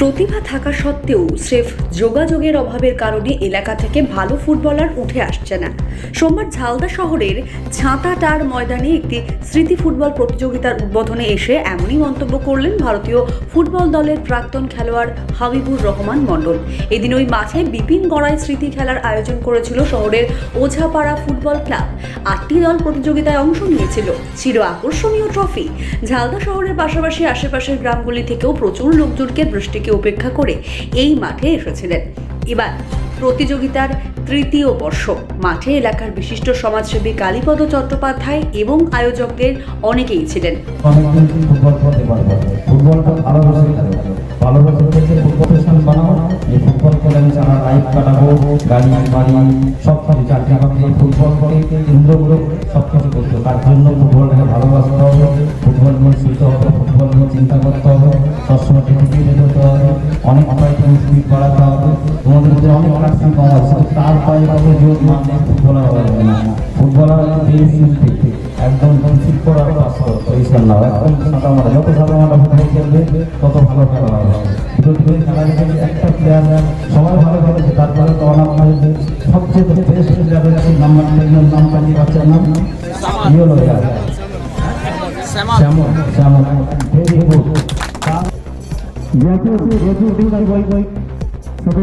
প্রতিভা থাকা সত্ত্বেও স্রেফ যোগাযোগের অভাবের কারণে এলাকা থেকে ভালো ফুটবলার উঠে আসছে না। সোমবার ঝালদা শহরের ছাতাটার ময়দানে একটি স্মৃতি ফুটবল প্রতিযোগিতার উদ্বোধনে এসে এমনই মন্তব্য করলেন ভারতীয় ফুটবল দলের প্রাক্তন খেলোয়াড় হাবিবুর রহমান মণ্ডল। এদিন ওই মাঠে বিপিন গড়াই স্মৃতি খেলার আয়োজন করেছিল শহরের ওঝাপাড়া ফুটবল ক্লাব। আটটি দল প্রতিযোগিতায় অংশ নিয়েছিল। ছিল আকর্ষণীয় ট্রফি। ঝালদা শহরের পাশাপাশি আশেপাশের গ্রামগুলি থেকেও প্রচুর লোকজনকে বৃষ্টিকে উপেক্ষা করে এই মাঠে এসেছিলেন। এবার প্রতিযোগিতার তৃতীয় বর্ষ, মাঠে এলাকার বিশিষ্ট সমাজসেবী কালীপদ চট্টোপাধ্যায় এবং আয়োজকদের অনেকেই ছিলেন। ফুটবল নিয়ে চিন্তা করতে হবে। সবসময় অনেক পায়ে স্পিড বাড়াতে হবে তোমাদের মধ্যে অনেক ক্লাসিক কম আছে। তার পায়ে পাশে জোর মারলে ফুটবলার হওয়া যাবে না। ফুটবলার বেসিক একদম কনসিড করার কাজ করতে ইসলাম না একদম সাদা মারা যত সাদা মারা ফুটবল খেলবে, তত ভালো খেলা হবে। খেলা খেলে একটা প্লেয়ার সবাই ভালো খেলেছে তারপরে তো অনাম হয়েছে সবচেয়ে বেস্ট প্লেয়ারের নাম্বার টেনের নামটা কি বাচ্চার নাম ইয়ার Shyamal Shyamal. Very good Ya, yo, yo, yo, yo, yo, yo, yo, yo,